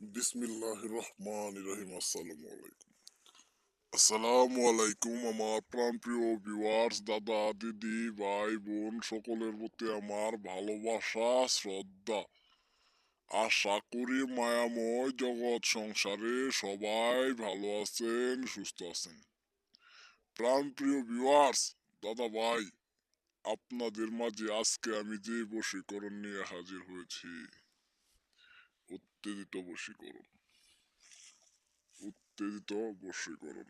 বিসমিল্লাহ রহমান রহিম আসসালামু আলাইকুম আসসালামু আলাইকুম আমার প্রাণপ্রিয় ভিউয়ার্স দাদা, দিদি, ভাই, বোন, সকলের প্রতি আমার ভালোবাসা, শ্রদ্ধা। আশা করি মায়াময় জগৎ সংসারে সবাই ভালো আছেন, সুস্থ আছেন। প্রাণপ্রিয় ভিউয়ার্স দাদা, ভাই, আপনাদের মাঝে আজকে আমি যে বশীকরণ নিয়ে হাজির হয়েছি। উত্তেজিত বশীকরণ উত্তেজিত বশীকরণ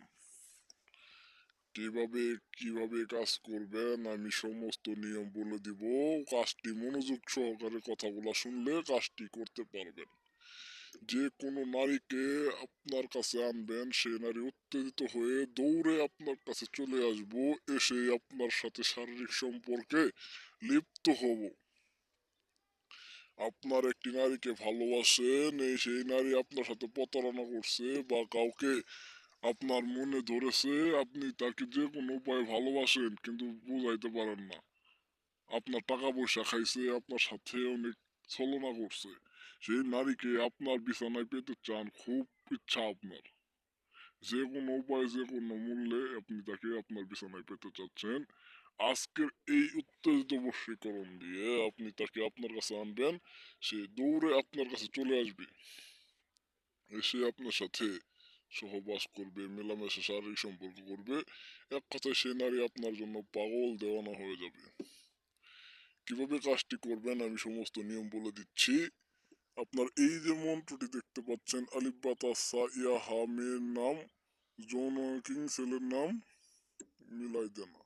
কীভাবে কীভাবে কাজ করবেন, আমি সমস্ত নিয়ম বলে দিব। কাজটি মনোযোগ সহকারে কথাগুলো শুনলে কাজটি করতে পারবেন। যে কোনো নারীকে আপনার কাছে আনবেন, সেই নারী উত্তেজিত হয়ে দৌড়ে আপনার কাছে চলে আসব এসে আপনার সাথে শারীরিক সম্পর্কে লিপ্ত হব। আপনার একটি নারীকে ভালোবাসেন, এই সেই নারী আপনার সাথে প্রতারণা করছে বা কাউকে আপনার মনে ধরেছে, আপনি তাকে যে কোনো উপায়ে ভালোবাসেন, কিন্তু বুঝাইতে পারেন না। আপনার টাকা পয়সা খাইছে, আপনার সাথে অনেক ছলনা করছে। সেই নারীকে আপনার বিছানায় পেতে চান, খুব ইচ্ছা আপনার। যে কোনো উপায়ে, যে কোনো মূল্যে আপনি তাকে আপনার বিছানায় পেতে চাচ্ছেন। আজকের এই উত্তেজিত বশীকরণ দিয়ে আপনি তাকে আপনার কাছে আনবেন, সে দৌড়ে আপনার কাছে চলে আসবে। এসে আপনার সাথে সহবাস করবে, মেলামেশা শারীরিক সম্পর্ক করবে। এক কথায় সে নারী আপনার জন্য পাগল, দেওয়ানো হয়ে যাবে। কীভাবে কাজটি করবেন আমি সমস্ত নিয়ম বলে দিচ্ছি। আপনার এই যে মন্ত্রটি দেখতে পাচ্ছেন আলিবাতা ইয়া মেয়ের নাম, যৌন কিং ছেলের নাম, মিলাই দেনা।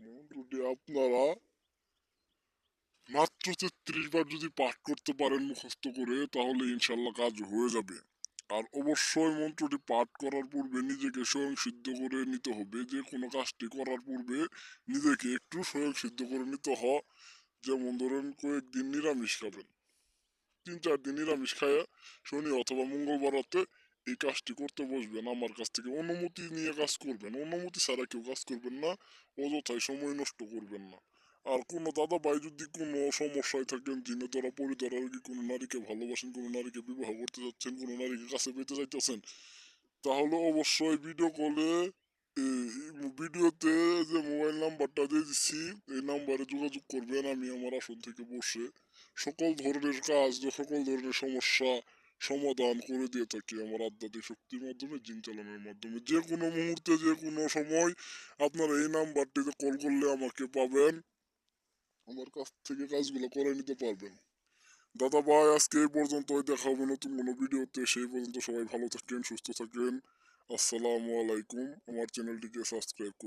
মন্ত্রটি আপনারা। মাত্র তেত্রিশ বার যদি পাঠ করতে পারেন মুখস্থ করে, তাহলে ইনশাল্লাহ কাজ হয়ে যাবে। আর অবশ্যই মন্ত্রটি পাঠ করার পূর্বে নিজেকে স্বয়ং সিদ্ধ করে নিতে হবে। যে কোনো কাজটি করার পূর্বে নিজেকে একটু স্বয়ং সিদ্ধ করে নিতে হয়। যেমন ধরেন, কয়েকদিন নিরামিষ খাবেন। তিন চার দিন নিরামিষ খায় শনি অথবা মঙ্গলবার রাতে এই কাজটি করতে বসবেন, আমার কাছ থেকে অনুমতি নিয়ে কাজ করবেন। অনুমতি ছাড়া কেউ কাজ করবেন না অযথায় সময় নষ্ট করবেন না। আর কোনো দাদা ভাই যদি কোনো সমস্যায় থাকেন ধরা পরি ধরা কি কোনো নারীকে ভালোবাসেন, কোনো নারীকে বিবাহ করতে যাচ্ছেন, কোনো নারীকে কাছে পেতে চাইতেছেন, তাহলে অবশ্যই ভিডিও কলে ভিডিওতে যে মোবাইল নাম্বারটা দিয়ে দিচ্ছি এই নাম্বারে যোগাযোগ করবেন, আমি আমার আসন থেকে বসে সকল ধরনের কাজ, সকল ধরনের সমস্যা সমাধান করে দিয়ে থাকি আমার আধ্যাত্মিক শক্তির মাধ্যমে, জিন চালানোর মাধ্যমে। যে কোনো মুহূর্তে, যে কোনো সময় আপনার এই নাম্বারটিতে কল করলে আমাকে পাবেন। আমার কাছ থেকে কাজগুলো করে নিতে পারবেন। দাদা ভাই, আজকে এই পর্যন্ত দেখা হবে নতুন কোনো ভিডিওতে। সেই পর্যন্ত সবাই ভালো থাকেন, সুস্থ থাকেন। আসসালামু আলাইকুম। আমার চ্যানেলটিকে সাবস্ক্রাইব করুন